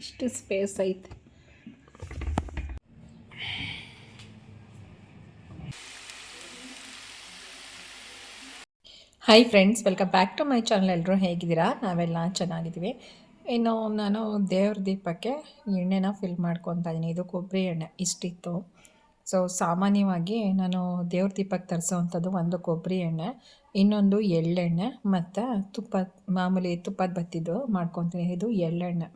ಇಷ್ಟು ಸ್ಪೇಸ್ ಐತೆ. Hi friends welcome back to my channel ಎಲ್ಲರೂ ಹೇಗಿದ್ದೀರಾ? ನಾವೆಲ್ಲ ಚೆನ್ನಾಗಿದ್ದೀವಿ. ಇನ್ನು ನಾನು ದೇವ್ರ ದೀಪಕ್ಕೆ ಎಣ್ಣೆನ ಫಿಲ್ ಮಾಡ್ಕೊತಾ ಇದ್ದೀನಿ. ಇದು ಕೊಬ್ಬರಿ ಎಣ್ಣೆ ಇಷ್ಟಿತ್ತು. ಸೊ ಸಾಮಾನ್ಯವಾಗಿ ನಾನು ದೇವ್ರ ದೀಪಕ್ಕೆ ತರಿಸೋವಂಥದ್ದು ಒಂದು ಕೊಬ್ಬರಿ ಎಣ್ಣೆ, ಇನ್ನೊಂದು ಎಳ್ಳೆಣ್ಣೆ ಮತ್ತು ತುಪ್ಪ, ಮಾಮೂಲಿ ತುಪ್ಪದ ಬತ್ತಿದ್ದು ಮಾಡ್ಕೊತೀನಿ. ಇದು ಎಳ್ಳೆಣ್ಣೆ.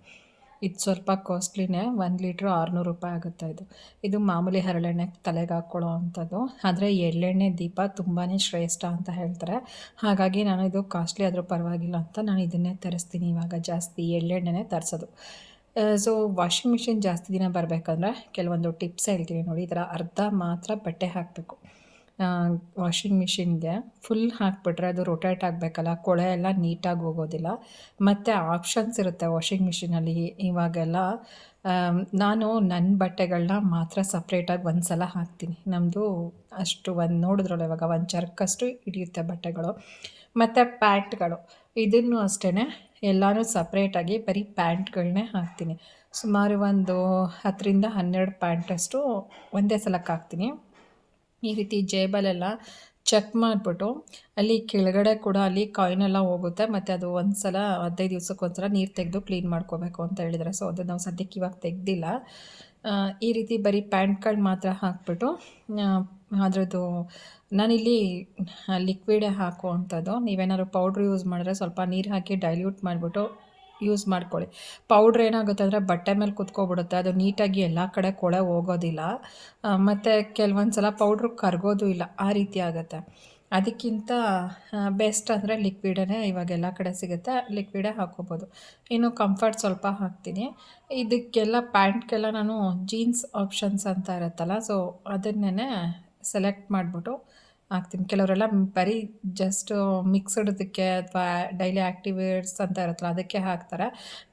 ಇದು ಸ್ವಲ್ಪ ಕಾಸ್ಟ್ಲಿನೇ ಒಂದು ಲೀಟ್ರ್ ಆರುನೂರು ರೂಪಾಯಿ ಆಗುತ್ತೆ ಇದು. ಇದು ಮಾಮೂಲಿ ಹರಳೆಣ್ಣೆ ತಲೆಗೆ ಹಾಕ್ಕೊಳ್ಳೋ ಅಂಥದ್ದು. ಆದರೆ ಎಳ್ಳೆಣ್ಣೆ ದೀಪ ತುಂಬಾ ಶ್ರೇಷ್ಠ ಅಂತ ಹೇಳ್ತಾರೆ. ಹಾಗಾಗಿ ನಾನು ಇದು ಕಾಸ್ಟ್ಲಿ ಆದರೂ ಪರವಾಗಿಲ್ಲ ಅಂತ ನಾನು ಇದನ್ನೇ ತರಿಸ್ತೀನಿ ಇವಾಗ ಜಾಸ್ತಿ ಎಳ್ಳೆಣ್ಣೆನೇ ತರಿಸೋದು. ಸೊ ವಾಷಿಂಗ್ ಮಿಷಿನ್ ಜಾಸ್ತಿ ದಿನ ಬರಬೇಕಂದ್ರೆ ಕೆಲವೊಂದು ಟಿಪ್ಸ್ ಹೇಳ್ತೀನಿ ನೋಡಿ. ಈ ಥರ ಅರ್ಧ ಮಾತ್ರ ಬಟ್ಟೆ ಹಾಕಬೇಕು. ವಾಷಿಂಗ್ ಮಿಷಿನ್ಗೆ ಫುಲ್ ಹಾಕ್ಬಿಟ್ರೆ ಅದು ರೊಟೇಟ್ ಆಗಬೇಕಲ್ಲ, ಕೊಳೆ ಎಲ್ಲ ನೀಟಾಗಿ ಹೋಗೋದಿಲ್ಲ. ಮತ್ತು ಆಪ್ಷನ್ಸ್ ಇರುತ್ತೆ ವಾಷಿಂಗ್ ಮಿಷಿನಲ್ಲಿ ಇವಾಗೆಲ್ಲ. ನಾನು ನನ್ನ ಬಟ್ಟೆಗಳನ್ನ ಮಾತ್ರ ಸಪ್ರೇಟಾಗಿ ಒಂದು ಸಲ ಹಾಕ್ತೀನಿ. ನಮ್ಮದು ಅಷ್ಟು ಒಂದು ನೋಡಿದ್ರಲ್ಲ ಇವಾಗ, ಒಂದು ಚರ್ಕಷ್ಟು ಹಿಡಿಯುತ್ತೆ ಬಟ್ಟೆಗಳು. ಮತ್ತು ಪ್ಯಾಂಟ್ಗಳು. ಇದನ್ನು ಅಷ್ಟೇ ಎಲ್ಲನೂ ಸಪ್ರೇಟಾಗಿ ಬರೀ ಪ್ಯಾಂಟ್ಗಳನ್ನೇ ಹಾಕ್ತೀನಿ. ಸುಮಾರು ಒಂದು ಹತ್ತರಿಂದ ಹನ್ನೆರಡು ಪ್ಯಾಂಟಷ್ಟು ಒಂದೇ ಸಲಕ್ಕೆ ಹಾಕ್ತೀನಿ. ಈ ರೀತಿ ಜೇಬಲೆಲ್ಲ ಚೆಕ್ ಮಾಡಿಬಿಟ್ಟು ಅಲ್ಲಿ ಕೆಳಗಡೆ ಕೂಡ ಅಲ್ಲಿ ಕಾಯಿನೆಲ್ಲ ಹೋಗುತ್ತೆ, ಮತ್ತು ಅದು ಒಂದು ಸಲ ಹದಿನೈದು ದಿವ್ಸಕ್ಕೊಂದ್ಸಲ ನೀರು ತೆಗೆದು ಕ್ಲೀನ್ ಮಾಡ್ಕೋಬೇಕು ಅಂತ ಹೇಳಿದರೆ. ಸೊ ಅದು ನಾವು ಸದ್ಯಕ್ಕೆ ಇವಾಗ ತೆಗೆದಿಲ್ಲ. ಈ ರೀತಿ ಬರೀ ಪ್ಯಾಂಟ್ಗಳು ಮಾತ್ರ ಹಾಕ್ಬಿಟ್ಟು ಅದರದ್ದು ನಾನಿಲ್ಲಿ ಲಿಕ್ವಿಡೇ ಹಾಕುವಂಥದ್ದು. ನೀವೇನಾದ್ರು ಪೌಡ್ರ್ ಯೂಸ್ ಮಾಡಿದ್ರೆ ಸ್ವಲ್ಪ ನೀರು ಹಾಕಿ ಡೈಲ್ಯೂಟ್ ಮಾಡಿಬಿಟ್ಟು ಯೂಸ್ ಮಾಡ್ಕೊಳ್ಳಿ. ಪೌಡ್ರ್ ಏನಾಗುತ್ತೆ ಅಂದರೆ ಬಟ್ಟೆ ಮೇಲೆ ಕುತ್ಕೊಬಿಡುತ್ತೆ. ಅದು ನೀಟಾಗಿ ಎಲ್ಲ ಕಡೆ ಕೊಳೆ ಹೋಗೋದಿಲ್ಲ. ಮತ್ತು ಕೆಲವೊಂದು ಸಲ ಪೌಡ್ರು ಕರಗೋದು ಇಲ್ಲ. ಆ ರೀತಿ ಆಗುತ್ತೆ. ಅದಕ್ಕಿಂತ ಬೆಸ್ಟ್ ಅಂದರೆ ಲಿಕ್ವಿಡೇ ಇವಾಗ ಎಲ್ಲ ಕಡೆ ಸಿಗುತ್ತೆ. ಲಿಕ್ವಿಡೇ ಹಾಕೋಬೋದು ಇನ್ನು ಕಂಫರ್ಟ್ ಸ್ವಲ್ಪ ಹಾಕ್ತೀನಿ. ಇದಕ್ಕೆಲ್ಲ ಪ್ಯಾಂಟ್ಗೆಲ್ಲ ನಾನು ಜೀನ್ಸ್ ಆಪ್ಷನ್ಸ್ ಅಂತ ಇರುತ್ತಲ್ಲ ಸೊ ಅದನ್ನೇ ಸೆಲೆಕ್ಟ್ ಮಾಡಿಬಿಟ್ಟು ಹಾಕ್ತೀನಿ ಕೆಲವರೆಲ್ಲ ಬರೀ ಜಸ್ಟ್ ಮಿಕ್ಸ್ಡ್ದಕ್ಕೆ ಅಥವಾ ಡೈಲಿ ಆ್ಯಕ್ಟಿವೇಟ್ಸ್ ಅಂತ ಇರುತ್ತಲ್ಲ, ಅದಕ್ಕೆ ಹಾಕ್ತಾರೆ.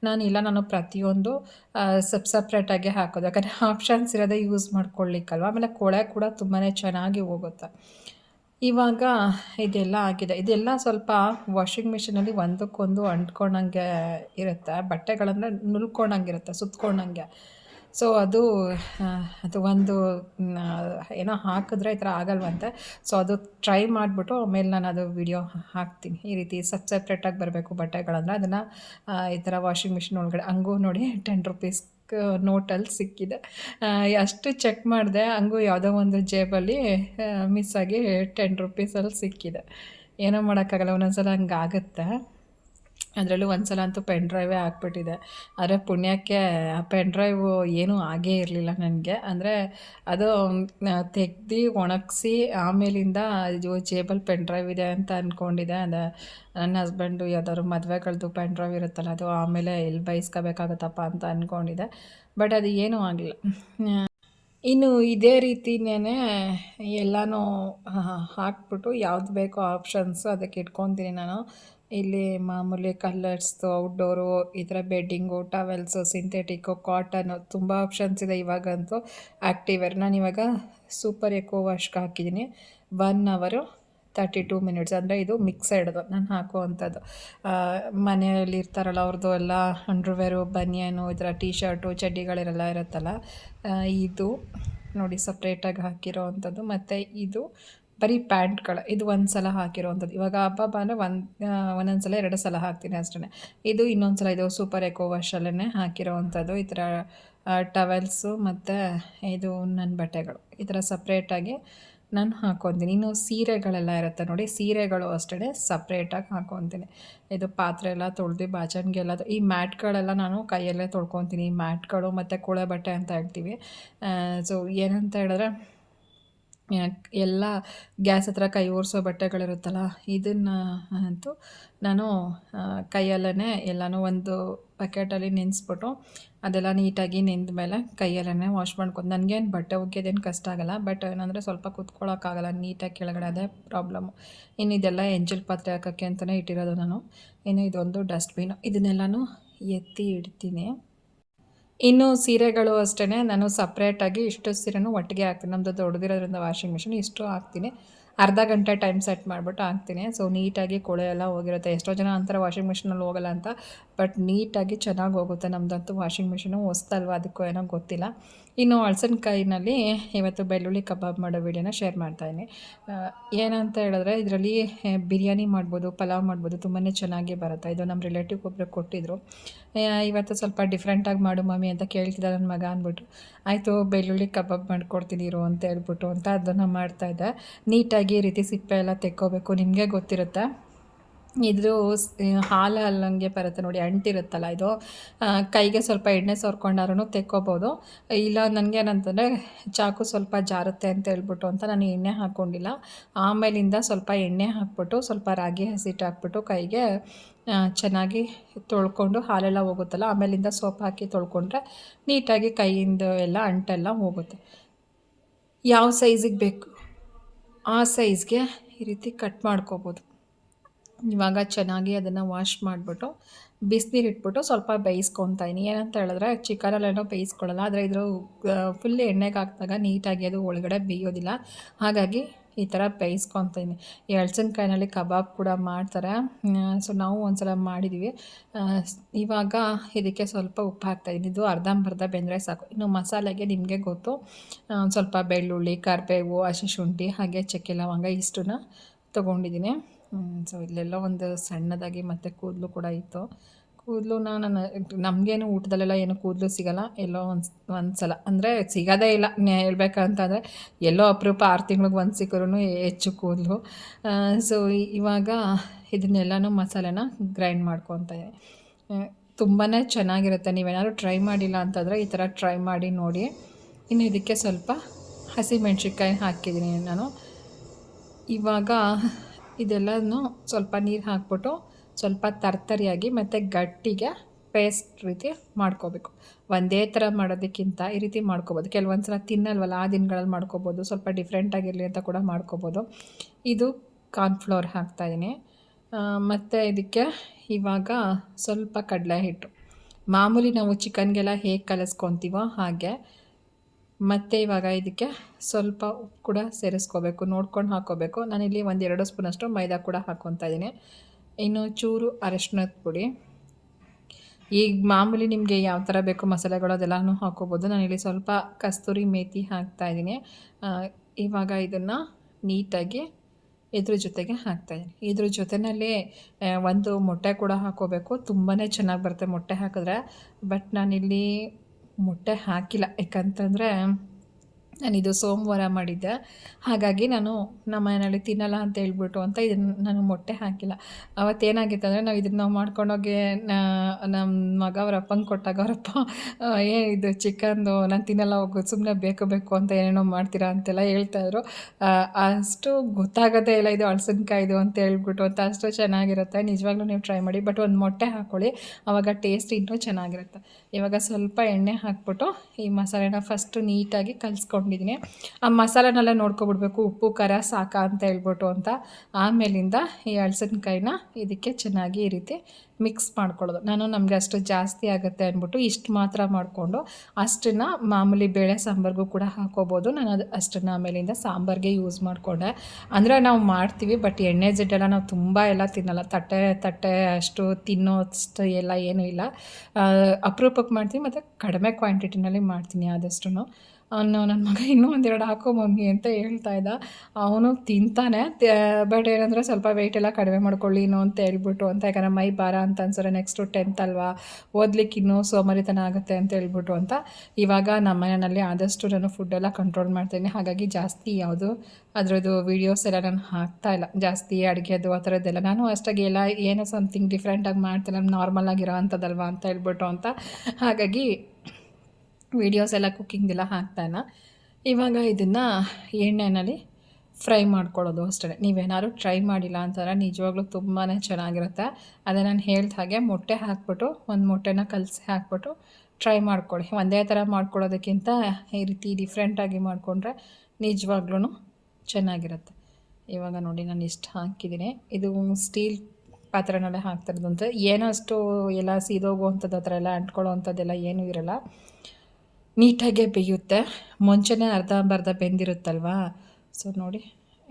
ನಾನು ಇಲ್ಲ ನಾನು ಪ್ರತಿಯೊಂದು ಸಪ್ ಸಪ್ರೇಟಾಗಿ ಹಾಕೋದು. ಯಾಕಂದರೆ ಆಪ್ಷನ್ಸ್ ಇರೋದೇ ಯೂಸ್ ಮಾಡ್ಕೊಳ್ಳಿಕ್ಕಲ್ವ ಆಮೇಲೆ ಕೊಳೆ ಕೂಡ ತುಂಬಾ ಚೆನ್ನಾಗಿ ಹೋಗುತ್ತೆ. ಇವಾಗ ಇದೆಲ್ಲ ಆಗಿದೆ. ಇದೆಲ್ಲ ಸ್ವಲ್ಪ ವಾಷಿಂಗ್ ಮಿಷಿನಲ್ಲಿ ಒಂದಕ್ಕೊಂದು ಅಂಟ್ಕೊಂಡಂಗೆ ಇರುತ್ತೆ. ಬಟ್ಟೆಗಳಂದರೆ ನುಲ್ಕೊಂಡಂಗಿರುತ್ತೆ ಸುತ್ಕೊಂಡಂಗೆ. ಸೊ ಅದು ಅದು ಒಂದು ಏನೋ ಹಾಕಿದ್ರೆ ಈ ಥರ ಆಗಲ್ವಂತೆ. ಸೊ ಅದು ಟ್ರೈ ಮಾಡಿಬಿಟ್ಟು ಆಮೇಲೆ ನಾನು ಅದು ವಿಡಿಯೋ ಹಾಕ್ತೀನಿ. ಈ ರೀತಿ ಸಪ್ ಸಪ್ರೇಟಾಗಿ ಬರಬೇಕು ಬಟ್ಟೆಗಳಂದ್ರೆ. ಅದನ್ನು ಈ ಥರ ವಾಷಿಂಗ್ ಮಿಷಿನ್ ಒಳಗಡೆ ಹಂಗೂ ನೋಡಿ ಟೆನ್ ರುಪೀಸ್ ನೋಟಲ್ಲಿ ಸಿಕ್ಕಿದೆ. ಅಷ್ಟು ಚೆಕ್ ಮಾಡಿದೆ. ಹಂಗೂ ಯಾವುದೋ ಒಂದು ಜೇಬಲ್ಲಿ ಮಿಸ್ ಆಗಿ ಟೆನ್ ರುಪೀಸಲ್ಲಿ ಸಿಕ್ಕಿದೆ. ಏನೋ ಮಾಡೋಕ್ಕಾಗಲ್ಲ. ಒಂದೊಂದು ಸಲ ಹಂಗೆ ಆಗುತ್ತೆ ಅದರಲ್ಲೂ ಒಂದು ಸಲ ಅಂತೂ ಪೆನ್ ಡ್ರೈವೇ ಹಾಕ್ಬಿಟ್ಟಿದೆ. ಆದರೆ ಪುಣ್ಯಕ್ಕೆ ಆ ಪೆನ್ ಡ್ರೈವು ಏನೂ ಆಗೇ ಇರಲಿಲ್ಲ ನನಗೆ. ಅಂದರೆ ಅದು ತೆಗ್ದು ಒಣಗಿಸಿ ಆಮೇಲಿಂದ ಇದು ಜೇಬಲ್ ಪೆನ್ ಡ್ರೈವ್ ಇದೆ ಅಂತ ಅಂದ್ಕೊಂಡಿದ್ದೆ ಅದು ನನ್ನ ಹಸ್ಬೆಂಡು ಯಾವ್ದಾದ್ರು ಮದುವೆಗಳದ್ದು ಪೆನ್ ಡ್ರೈವ್ ಇರುತ್ತಲ್ಲ, ಅದು ಆಮೇಲೆ ಎಲ್ಲಿ ಬಯಸ್ಕೋಬೇಕಾಗತ್ತಪ್ಪ ಅಂತ ಅಂದ್ಕೊಂಡಿದ್ದೆ ಬಟ್ ಅದು ಏನೂ ಆಗಲಿಲ್ಲ. ಇನ್ನು ಇದೇ ರೀತಿನೇ ಎಲ್ಲನೂ ಹಾಕ್ಬಿಟ್ಟು ಯಾವ್ದು ಬೇಕೋ ಆಪ್ಷನ್ಸು ಅದಕ್ಕೆ ಇಟ್ಕೊತೀನಿ ನಾನು. ಇಲ್ಲಿ ಮಾಮೂಲಿ ಕಲ್ಲರ್ಸ್ದು ಔಟ್ಡೋರು ಈ ಥರ ಬೆಡ್ಡಿಂಗು ಟವೆಲ್ಸು ಸಿಂಥೆಟಿಕ್ಕು ಕಾಟನು ತುಂಬ ಆಪ್ಷನ್ಸ್ ಇದೆ ಇವಾಗಂತೂ ಆ್ಯಕ್ಟಿವೇರ್ ನಾನು ಇವಾಗ ಸೂಪರ್ ಎಕೋ ವಾಶ್ಗೆ ಹಾಕಿದ್ದೀನಿ. ಒನ್ ಅವರು ತರ್ಟಿ ಟೂ ಮಿನಿಟ್ಸ್ ಅಂದರೆ ಇದು ಮಿಕ್ಸೆಡ್ದು ನಾನು ಹಾಕುವಂಥದ್ದು. ಮನೆಯಲ್ಲಿ ಇರ್ತಾರಲ್ಲ ಅವ್ರದ್ದು ಎಲ್ಲ ಅಂಡ್ರ್ವೇರು ಬನಿಯನು ಈ ಥರ ಟೀ ಶರ್ಟು ಚಡ್ಡಿಗಳಿರೆಲ್ಲ ಇರುತ್ತಲ್ಲ ಇದು ನೋಡಿ ಸಪ್ರೇಟಾಗಿ ಹಾಕಿರೋ ಅಂಥದ್ದು ಮತ್ತು ಇದು ಬರೀ ಪ್ಯಾಂಟ್ಗಳು, ಇದು ಒಂದು ಸಲ ಹಾಕಿರೋವಂಥದ್ದು. ಇವಾಗ ಹಬ್ಬ ಬಂದರೆ ಒಂದು ಒಂದೊಂದು ಸಲ, ಎರಡು ಸಲ ಹಾಕ್ತೀನಿ ಅಷ್ಟೇ ಇದು ಇನ್ನೊಂದು ಸಲ, ಇದು ಸೂಪರ್ ಎಕೋ ವಾಶಲ್ಲೇ ಹಾಕಿರೋವಂಥದ್ದು. ಈ ಥರ ಟವೆಲ್ಸು ಮತ್ತು ಇದು ನನ್ನ ಬಟ್ಟೆಗಳು. ಈ ಥರ ಸಪ್ರೇಟಾಗಿ ನಾನು ಹಾಕೊತೀನಿ ಇನ್ನು ಸೀರೆಗಳೆಲ್ಲ ಇರುತ್ತೆ ನೋಡಿ, ಸೀರೆಗಳು ಅಷ್ಟೇ ಸಪ್ರೇಟಾಗಿ ಹಾಕೊತೀನಿ ಇದು ಪಾತ್ರೆ ಎಲ್ಲ ತೊಳೆದು ಬಾಚಣಿಗೆಲ್ಲ ಈ ಮ್ಯಾಟ್ಗಳೆಲ್ಲ ನಾನು ಕೈಯಲ್ಲೇ ತೊಳ್ಕೊತೀನಿ. ಮ್ಯಾಟ್ಗಳು ಮತ್ತು ಕೊಳೆ ಬಟ್ಟೆ ಅಂತ ಹೇಳ್ತೀವಿ. ಸೊ ಏನಂತ ಹೇಳಿದ್ರೆ ಎಲ್ಲ ಗ್ಯಾಸ್ ಹತ್ರ ಕೈ ಒರೆಸೋ ಬಟ್ಟೆಗಳಿರುತ್ತಲ್ಲ, ಇದನ್ನು ಅಂತೂ ನಾನು ಕೈಯಲ್ಲೇ ಎಲ್ಲನೂ ಒಂದು ಬಕೆಟಲ್ಲಿ ನೆನೆಸ್ಬಿಟ್ಟು ಅದೆಲ್ಲ ನೀಟಾಗಿ ನೆಂದ ಮೇಲೆ ಕೈಯಲ್ಲೇ ವಾಶ್ ಮಾಡ್ಕೊಂಡು ನನಗೇನು ಬಟ್ಟೆ ಒಗ್ಯೋದೇನು ಕಷ್ಟ ಆಗೋಲ್ಲ, ಬಟ್ ಏನಂದರೆ ಸ್ವಲ್ಪ ಕುತ್ಕೊಳ್ಳೋಕ್ಕಾಗಲ್ಲ ನೀಟಾಗಿ ಕೆಳಗಡೆ ಅದೇ ಪ್ರಾಬ್ಲಮ್ಮು ಇನ್ನು ಇದೆಲ್ಲ ಎಂಜಲ್ ಪಾತ್ರೆ ಹಾಕೋಕ್ಕೆ ಅಂತಲೇ ಇಟ್ಟಿರೋದು ನಾನು. ಇನ್ನು ಇದೊಂದು ಡಸ್ಟ್ಬಿನ್ ಇದನ್ನೆಲ್ಲನೂ ಎತ್ತಿ ಇಡ್ತೀನಿ. ಇನ್ನು ಸೀರೆಗಳು ಅಷ್ಟೇ ನಾನು ಸಪ್ರೇಟಾಗಿ ಇಷ್ಟು ಸೀರೆನೂ ಒಟ್ಟಿಗೆ ಹಾಕ್ತೀನಿ. ನಮ್ಮದು ದೊಡ್ಡದಿರೋದ್ರಿಂದ ವಾಷಿಂಗ್ ಮಿಷಿನ್ ಇಷ್ಟು ಹಾಕ್ತೀನಿ. ಅರ್ಧ ಗಂಟೆ ಟೈಮ್ ಸೆಟ್ ಮಾಡಿಬಿಟ್ಟು ಹಾಕ್ತೀನಿ. ಸೊ ನೀಟಾಗಿ ಕೊಳೆ ಎಲ್ಲ ಹೋಗಿರುತ್ತೆ. ಎಷ್ಟೋ ಜನ ಅಂತಾರೆ ವಾಷಿಂಗ್ ಮಿಷಿನಲ್ಲಿ ಹೋಗಲ್ಲ ಅಂತ. ಬಟ್ ನೀಟಾಗಿ ಚೆನ್ನಾಗಿ ಹೋಗುತ್ತೆ. ನಮ್ಮದಂತೂ ವಾಷಿಂಗ್ ಮಿಷಿನು ಹೊಸ್ತಲ್ವ ಅದಕ್ಕೂ ಏನೋ ಗೊತ್ತಿಲ್ಲ. ಇನ್ನು ಹಳಸನ್ಕಾಯಿನಲ್ಲಿ ಇವತ್ತು ಬೆಳ್ಳುಳ್ಳಿ ಕಬಾಬ್ ಮಾಡೋ ವೀಡಿಯೋನ ಶೇರ್ ಮಾಡ್ತಾಯಿದ್ದೀನಿ ಏನಂತ ಹೇಳಿದ್ರೆ ಇದರಲ್ಲಿ ಬಿರಿಯಾನಿ ಮಾಡ್ಬೋದು, ಪಲಾವ್ ಮಾಡ್ಬೋದು ತುಂಬಾ ಚೆನ್ನಾಗಿ ಬರುತ್ತೆ. ಇದು ನಮ್ಮ ರಿಲೇಟಿವ್ ಒಬ್ಬರು ಕೊಟ್ಟಿದ್ದರು ಇವತ್ತು ಸ್ವಲ್ಪ ಡಿಫ್ರೆಂಟಾಗಿ ಮಾಡು ಮಮ್ಮಿ ಅಂತ ಕೇಳ್ತಿದ್ದ ನನ್ನ ಮಗ ಅಂದ್ಬಿಟ್ಟು. ಆಯಿತು, ಬೆಳ್ಳುಳ್ಳಿ ಕಬಾಬ್ ಮಾಡ್ಕೊಡ್ತೀನಿ ಇರು ಅಂತ ಹೇಳ್ಬಿಟ್ಟು ಅಂತ ಅದನ್ನು ಮಾಡ್ತಾಯಿದ್ದೆ ನೀಟಾಗಿ ಈ ರೀತಿ ಸಿಪ್ಪೆ ಎಲ್ಲ ತೆಕ್ಕೋಬೇಕು. ನಿಮಗೆ ಗೊತ್ತಿರುತ್ತೆ? ಇದು ಹಾಲು ಅಲ್ಲಂಗೆ ಬರುತ್ತೆ ನೋಡಿ, ಅಂಟಿರುತ್ತಲ್ಲ ಇದು. ಕೈಗೆ ಸ್ವಲ್ಪ ಎಣ್ಣೆ ಸೋರ್ಕೊಂಡಾರು ತೆಕ್ಕೋಬೋದು. ಇಲ್ಲ ನನಗೇನಂತಂದರೆ ಚಾಕು ಸ್ವಲ್ಪ ಜಾರುತ್ತೆ ಅಂತ ಹೇಳ್ಬಿಟ್ಟು ಅಂತ ನಾನು ಎಣ್ಣೆ ಹಾಕ್ಕೊಂಡಿಲ್ಲ ಆಮೇಲಿಂದ ಸ್ವಲ್ಪ ಎಣ್ಣೆ ಹಾಕ್ಬಿಟ್ಟು, ಸ್ವಲ್ಪ ರಾಗಿ ಹಸಿಟ್ಟು ಹಾಕ್ಬಿಟ್ಟು ಕೈಗೆ ಚೆನ್ನಾಗಿ ತೊಳ್ಕೊಂಡು ಹಾಲೆಲ್ಲ ಹೋಗುತ್ತಲ್ಲ, ಆಮೇಲಿಂದ ಸೋಪ್ ಹಾಕಿ ತೊಳ್ಕೊಂಡ್ರೆ ನೀಟಾಗಿ ಕೈಯಿಂದ ಎಲ್ಲ ಅಂಟೆಲ್ಲ ಹೋಗುತ್ತೆ. ಯಾವ ಸೈಜಿಗೆ ಬೇಕು? ಆ ಸೈಜ್ಗೆ ಈ ರೀತಿ ಕಟ್ ಮಾಡ್ಕೋಬೋದು. ಇವಾಗ ಚೆನ್ನಾಗಿ ಅದನ್ನು ವಾಶ್ ಮಾಡಿಬಿಟ್ಟು, ಬಿಸಿನೀರು ಇಟ್ಬಿಟ್ಟು ಸ್ವಲ್ಪ ಬೇಯಿಸ್ಕೊತಾ ಇದೀನಿ. ಏನಂತ ಹೇಳಿದ್ರೆ, ಚಿಕನಲ್ಲೇನೋ ಬೇಯಿಸ್ಕೊಳ್ಳಲ್ಲ ಆದರೆ ಇದ್ರ ಫುಲ್ ಎಣ್ಣೆಗೆ ಹಾಕಿದಾಗ ನೀಟಾಗಿ ಅದು ಒಳಗಡೆ ಬೇಯೋದಿಲ್ಲ. ಹಾಗಾಗಿ ಈ ಥರ ಬೇಯಿಸ್ಕೊತಾ ಇದೀನಿ. ಈ ಹಳಸಿನಕಾಯಿನಲ್ಲಿ ಕಬಾಬ್ ಕೂಡ ಮಾಡ್ತಾರೆ. ಸೊ ನಾವು ಒಂದ್ಸಲ ಮಾಡಿದ್ದೀವಿ ಇವಾಗ ಇದಕ್ಕೆ ಸ್ವಲ್ಪ ಉಪ್ಪು ಹಾಕ್ತಾಯಿದ್ದೀನಿ ಇದು ಅರ್ಧಂಬರ್ಧ ಬೆಂದರೆ ಸಾಕು. ಇನ್ನು ಮಸಾಲೆಗೆ ನಿಮಗೆ ಗೊತ್ತು. ಸ್ವಲ್ಪ ಬೆಳ್ಳುಳ್ಳಿ, ಕರಿಬೇವು, ಹಸಿ ಶುಂಠಿ ಹಾಗೆ ಚಕ್ಕೆ ಲವಂಗ ಇಷ್ಟನ್ನ ತೊಗೊಂಡಿದ್ದೀನಿ ಸೊ ಇಲ್ಲೆಲ್ಲ ಒಂದು ಸಣ್ಣದಾಗಿ ಮತ್ತು ಕೂದಲು ಕೂಡ ಇತ್ತು. ಕೂದಲು ನಾನು, ನಮಗೇನು ಊಟದಲ್ಲೆಲ್ಲ ಏನು ಕೂದಲು ಸಿಗಲ್ಲ. ಎಲ್ಲೋ ಒಂದು ಒಂದು ಸಲ ಅಂದರೆ ಸಿಗೋದೇ ಇಲ್ಲ ಹೇಳ್ಬೇಕಂತಂದರೆ ಎಲ್ಲೋ ಅಪರೂಪ ಆರು ತಿಂಗ್ಳಿಗೆ ಒಂದು ಸಿಕ್ಕರೂ ಹೆಚ್ಚು ಕೂದಲು. ಸೊ ಇವಾಗ ಇದನ್ನೆಲ್ಲನೂ ಮಸಾಲೆನ ಗ್ರೈಂಡ್ ಮಾಡ್ಕೊತಾಯಿದೆ ತುಂಬಾ ಚೆನ್ನಾಗಿರುತ್ತೆ. ನೀವೇನಾದ್ರು ಟ್ರೈ ಮಾಡಿಲ್ಲ ಅಂತಂದರೆ ಈ ಥರ ಟ್ರೈ ಮಾಡಿ ನೋಡಿ. ಇನ್ನು ಇದಕ್ಕೆ ಸ್ವಲ್ಪ ಹಸಿಮೆಣ್ಸಿನ್ಕಾಯಿ ಹಾಕಿದ್ದೀನಿ ನಾನು. ಇವಾಗ ಇದೆಲ್ಲನೂ ಸ್ವಲ್ಪ ನೀರು ಹಾಕ್ಬಿಟ್ಟು ಸ್ವಲ್ಪ ತರ್ತರಿಯಾಗಿ ಮತ್ತು ಗಟ್ಟಿಗೆ ಪೇಸ್ಟ್ ರೀತಿ ಮಾಡ್ಕೋಬೇಕು. ಒಂದೇ ಥರ ಮಾಡೋದಕ್ಕಿಂತ ಈ ರೀತಿ ಮಾಡ್ಕೋಬೋದು. ಕೆಲವೊಂದು ಸಲ ತಿನ್ನಲ್ವಲ್ಲ, ಆ ದಿನಗಳಲ್ಲಿ ಮಾಡ್ಕೋಬೋದು. ಸ್ವಲ್ಪ ಡಿಫ್ರೆಂಟ್ ಆಗಿರಲಿ ಅಂತ ಕೂಡ ಮಾಡ್ಕೋಬೋದು. ಇದು ಕಾರ್ನ್ಫ್ಲೋರ್ ಹಾಕ್ತಾಯಿದ್ದೀನಿ ಮತ್ತು ಇದಕ್ಕೆ ಇವಾಗ ಸ್ವಲ್ಪ ಕಡಲೆ ಹಿಟ್ಟು ಮಾಮೂಲಿ ನಾವು ಚಿಕನ್ಗೆಲ್ಲ ಹೇಗೆ ಕಲಿಸ್ಕೊತೀವೋ ಹಾಗೆ ಮತ್ತು ಇವಾಗ ಇದಕ್ಕೆ ಸ್ವಲ್ಪ ಉಪ್ಪು ಕೂಡ ಸೇರಿಸ್ಕೋಬೇಕು, ನೋಡ್ಕೊಂಡು ಹಾಕ್ಕೋಬೇಕು ನಾನಿಲ್ಲಿ ಒಂದು ಎರಡು ಸ್ಪೂನಷ್ಟು ಮೈದಾ ಕೂಡ ಹಾಕ್ಕೊತಾ ಇದ್ದೀನಿ. ಇನ್ನು ಚೂರು ಅರಶಿನದ ಪುಡಿ. ಈಗ ಮಾಮೂಲಿ ನಿಮಗೆ ಯಾವ ಥರ ಬೇಕು ಮಸಾಲೆಗಳು ಅದೆಲ್ಲನೂ ಹಾಕ್ಕೋಬೋದು ನಾನಿಲ್ಲಿ ಸ್ವಲ್ಪ ಕಸ್ತೂರಿ ಮೇತಿ ಹಾಕ್ತಾ ಇದ್ದೀನಿ. ಇವಾಗ ಇದನ್ನು ನೀಟಾಗಿ ಇದ್ರ ಜೊತೆಗೆ ಹಾಕ್ತಾಯಿದ್ದೀನಿ ಇದ್ರ ಜೊತೆಯಲ್ಲಿ ಒಂದು ಮೊಟ್ಟೆ ಕೂಡ ಹಾಕೋಬೇಕು. ತುಂಬಾ ಚೆನ್ನಾಗಿ ಬರುತ್ತೆ ಮೊಟ್ಟೆ ಹಾಕಿದ್ರೆ. ಬಟ್ ನಾನಿಲ್ಲಿ ಮೊಟ್ಟೆ ಹಾಕಿಲ್ಲ ಯಾಕಂತಂದರೆ ನಾನಿದು ಸೋಮವಾರ ಮಾಡಿದ್ದೆ. ಹಾಗಾಗಿ ನಾನು ನಮ್ಮ ಮನೆಯಲ್ಲಿ ತಿನ್ನಲ್ಲ ಅಂತ ಹೇಳ್ಬಿಟ್ಟು ಅಂತ ಇದನ್ನು ನಾನು ಮೊಟ್ಟೆ ಹಾಕಿಲ್ಲ. ಅವತ್ತೇನಾಗಿತ್ತು ಅಂದರೆ ನಾವು ಇದನ್ನು ನಾವು ಮಾಡ್ಕೊಂಡೋಗಿ ನಮ್ಮ ಮಗ ಅವ್ರ ಅಪ್ಪಂಗೆ ಕೊಟ್ಟಾಗ ಅವರಪ್ಪ ಏ, ಇದು ಚಿಕನ್ದು ನಾನು ತಿನ್ನಲ್ಲ, ಹೋಗು ಸುಮ್ಮನೆ ಬೇಕು ಬೇಕು ಅಂತ ಏನೇನೋ ಮಾಡ್ತೀರಾ ಅಂತೆಲ್ಲ ಹೇಳ್ತಾಯಿದ್ರು ಅಷ್ಟು ಗೊತ್ತಾಗೋದೇ ಇಲ್ಲ ಇದು ಹಳಸಿನ್ಕಾಯ್ದು ಅಂತ ಹೇಳ್ಬಿಟ್ಟು ಅಂತ ಅಷ್ಟು ಚೆನ್ನಾಗಿರುತ್ತೆ. ನಿಜವಾಗ್ಲೂ ನೀವು ಟ್ರೈ ಮಾಡಿ, ಬಟ್ ಒಂದು ಮೊಟ್ಟೆ ಹಾಕ್ಕೊಳ್ಳಿ ಆವಾಗ ಟೇಸ್ಟ್ ಇನ್ನೂ ಚೆನ್ನಾಗಿರುತ್ತೆ. ಇವಾಗ ಸ್ವಲ್ಪ ಎಣ್ಣೆ ಹಾಕ್ಬಿಟ್ಟು ಈ ಮಸಾಲೆನ ಫಸ್ಟು ನೀಟಾಗಿ ಆ ಮಸಾಲೆನೆಲ್ಲ ನೋಡ್ಕೊಬಿಡ್ಬೇಕು. ಉಪ್ಪು, ಖಾರ, ಸಾಕಾ ಅಂತ ಹೇಳ್ಬಿಟ್ಟು ಅಂತ. ಆಮೇಲಿಂದ ಈ ಹಳಸಿನ್ಕಾಯಿನ ಇದಕ್ಕೆ ಚೆನ್ನಾಗಿ ಈ ರೀತಿ ಮಿಕ್ಸ್ ಮಾಡ್ಕೊಳ್ಳೋದು. ನಾನು ನಮಗೆ ಅಷ್ಟು ಜಾಸ್ತಿ ಆಗುತ್ತೆ ಅಂದ್ಬಿಟ್ಟು ಇಷ್ಟು ಮಾತ್ರ ಮಾಡಿಕೊಂಡು ಅಷ್ಟನ್ನು ಮಾಮೂಲಿ ಬೇಳೆ ಸಾಂಬಾರ್ಗೂ ಕೂಡ ಹಾಕೋಬೋದು. ನಾನು ಅದು ಅಷ್ಟನ್ನು ಆಮೇಲಿಂದ ಸಾಂಬಾರಿಗೆ ಯೂಸ್ ಮಾಡಿಕೊಂಡೆ. ಅಂದರೆ ನಾವು ಮಾಡ್ತೀವಿ, ಬಟ್ ಎಣ್ಣೆ ಜಡ್ಡೆಲ್ಲ ನಾವು ತುಂಬ ಎಲ್ಲ ತಿನ್ನಲ್ಲ. ತಟ್ಟೆ ತಟ್ಟೆ ಅಷ್ಟು ತಿನ್ನೋಷ್ಟು ಎಲ್ಲ ಏನೂ ಇಲ್ಲ. ಅಪರೂಪಕ್ಕೆ ಮಾಡ್ತೀನಿ ಮತ್ತು ಕಡಿಮೆ ಕ್ವಾಂಟಿಟಿನಲ್ಲಿ ಮಾಡ್ತೀನಿ ಆದಷ್ಟು ಅವನು ನನ್ನ ಮಗ ಇನ್ನೂ ಒಂದೆರಡು ಹಾಕೋ ಮಮ್ಮಿ ಅಂತ ಹೇಳ್ತಾ ಇದ್ದ. ಅವನು ತಿಂತಾನೆ. ಬಟ್ ಏನಂದರೆ ಸ್ವಲ್ಪ ವೆಯ್ಟ್ ಎಲ್ಲ ಕಡಿಮೆ ಮಾಡ್ಕೊಳ್ಳಿ ಅಂತ ಹೇಳ್ಬಿಟ್ಟು ಅಂತ ಯಾಕಂದರೆ ಮೈ ಭಾರ ಅಂತ ಅನ್ಸರೆ ನೆಕ್ಸ್ಟು ಟೆಂತ್ ಅಲ್ವಾ? ಓದ್ಲಿಕ್ಕೆ ಇನ್ನೂ ಸೋಮಾರಿತನ ಆಗುತ್ತೆ ಅಂತ ಹೇಳ್ಬಿಟ್ಟು ಅಂತ. ಇವಾಗ ನಮ್ಮ ಮನೆಯಲ್ಲಿ ಆದಷ್ಟು ನಾನು ಫುಡ್ಡೆಲ್ಲ ಕಂಟ್ರೋಲ್ ಮಾಡ್ತೀನಿ. ಹಾಗಾಗಿ ಜಾಸ್ತಿ ಯಾವುದು ಅದರದ್ದು ವೀಡಿಯೋಸ್ ಎಲ್ಲ ನಾನು ಹಾಕ್ತಾ ಇಲ್ಲ. ಜಾಸ್ತಿ ಅಡುಗೆದು ಆ ಥರದ್ದೆಲ್ಲ ನಾನು ಅಷ್ಟಾಗಿ ಎಲ್ಲ ಏನೋ ಸಮಥಿಂಗ್ ಡಿಫ್ರೆಂಟಾಗಿ ಮಾಡ್ತೀನಿ. ನಾರ್ಮಲ್ ಆಗಿರೋ ಅಂಥದ್ದಲ್ವಾ ಅಂತ ಹೇಳ್ಬಿಟ್ಟು ಅಂತ. ಹಾಗಾಗಿ ವೀಡಿಯೋಸ್ ಎಲ್ಲ ಕುಕ್ಕಿಂಗ್ದೆಲ್ಲ ಹಾಕ್ತಾಯಿಲ್ಲ ಇವಾಗ ಇದನ್ನು ಎಣ್ಣೆಯಲ್ಲಿ ಫ್ರೈ ಮಾಡ್ಕೊಳ್ಳೋದು ಅಷ್ಟೇ. ನೀವೇನಾದ್ರು ಟ್ರೈ ಮಾಡಿಲ್ಲ ಅಂತಂದರೆ ನಿಜವಾಗ್ಲೂ ತುಂಬಾ ಚೆನ್ನಾಗಿರುತ್ತೆ. ಅದೇ ನಾನು ಹೇಳ್ದ ಹಾಗೆ ಮೊಟ್ಟೆ ಹಾಕ್ಬಿಟ್ಟು, ಒಂದು ಮೊಟ್ಟೆನ ಕಲಸಿ ಹಾಕ್ಬಿಟ್ಟು ಟ್ರೈ ಮಾಡ್ಕೊಳ್ಳಿ. ಒಂದೇ ಥರ ಮಾಡ್ಕೊಳ್ಳೋದಕ್ಕಿಂತ ಈ ರೀತಿ ಡಿಫ್ರೆಂಟಾಗಿ ಮಾಡಿಕೊಂಡ್ರೆ ನಿಜವಾಗ್ಲೂ ಚೆನ್ನಾಗಿರುತ್ತೆ. ಇವಾಗ ನೋಡಿ ನಾನು ಇಷ್ಟು ಹಾಕಿದ್ದೀನಿ. ಇದು ಸ್ಟೀಲ್ ಪಾತ್ರೆನಲ್ಲೇ ಹಾಕ್ತಿರೋದು ಅಂತ. ಏನಷ್ಟು ಎಲ್ಲ ಸೀದೋಗುವಂಥದ್ದು ಆ ಥರ ಎಲ್ಲ ಅಂಟ್ಕೊಳ್ಳೋ ಅಂಥದ್ದೆಲ್ಲ ಏನೂ ಇರಲ್ಲ. ನೀಟಾಗೆ ಬೇಯುತ್ತೆ. ಮುಂಚೆನೇ ಅರ್ಧ ಬರ್ಧ ಬೆಂದಿರುತ್ತಲ್ವಾ? ಸೊ ನೋಡಿ,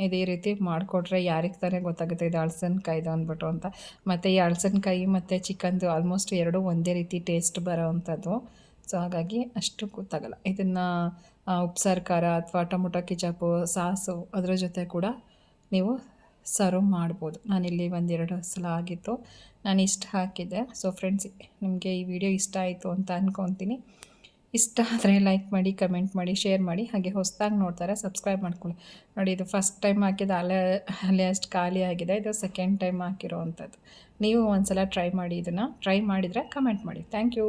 ಇದೇ ರೀತಿ ಮಾಡಿಕೊಟ್ರೆ ಯಾರಿಗೆ ತಾನೇ ಗೊತ್ತಾಗುತ್ತೆ ಇದು ಹಳಸನ್ಕಾಯ್ದು ಅಂದ್ಬಿಟ್ಟು ಅಂತ. ಮತ್ತು ಈ ಹಳಸನ್ಕಾಯಿ ಮತ್ತು ಚಿಕನ್ದು ಆಲ್ಮೋಸ್ಟ್ ಎರಡೂ ಒಂದೇ ರೀತಿ ಟೇಸ್ಟ್ ಬರೋ ಅಂಥದ್ದು. ಸೊ ಹಾಗಾಗಿ ಅಷ್ಟು ಗೊತ್ತಾಗಲ್ಲ. ಇದನ್ನು ಉಪ್ಸಾರು, ಖಾರ ಅಥವಾ ಟೊಮೊಟೊ ಕಿಚಾಪು ಸಾಸು ಅದರ ಜೊತೆ ಕೂಡ ನೀವು ಸರ್ವ್ ಮಾಡ್ಬೋದು. ನಾನಿಲ್ಲಿ ಒಂದೆರಡು ಸಲ ಆಗಿತ್ತು. ನಾನು ಇಷ್ಟು ಹಾಕಿದ್ದೆ. ಸೊ ಫ್ರೆಂಡ್ಸ್ ನಿಮಗೆ ಈ ವಿಡಿಯೋ ಇಷ್ಟ ಆಯಿತು ಅಂತ ಅಂದ್ಕೊತೀನಿ ಇಷ್ಟ ಆದರೆ ಲೈಕ್ ಮಾಡಿ ಕಮೆಂಟ್ ಮಾಡಿ ಶೇರ್ ಮಾಡಿ, ಹಾಗೆ ಹೊಸದಾಗಿ ನೋಡ್ತಾರೆ ಸಬ್ಸ್ಕ್ರೈಬ್ ಮಾಡ್ಕೊಳ್ಳಿ. ನೋಡಿ, ಇದು ಫಸ್ಟ್ ಟೈಮ್ ಹಾಕಿದ ಅಲೆ ಅಲ್ಲೇ ಅಷ್ಟು ಖಾಲಿ ಆಗಿದೆ, ಇದು ಸೆಕೆಂಡ್ ಟೈಮ್ ಹಾಕಿರೋ ಅಂಥದ್ದು ನೀವು ಒಂದು ಸಲ ಟ್ರೈ ಮಾಡಿ ಇದನ್ನು ಟ್ರೈ ಮಾಡಿದರೆ ಕಮೆಂಟ್ ಮಾಡಿ. Thank you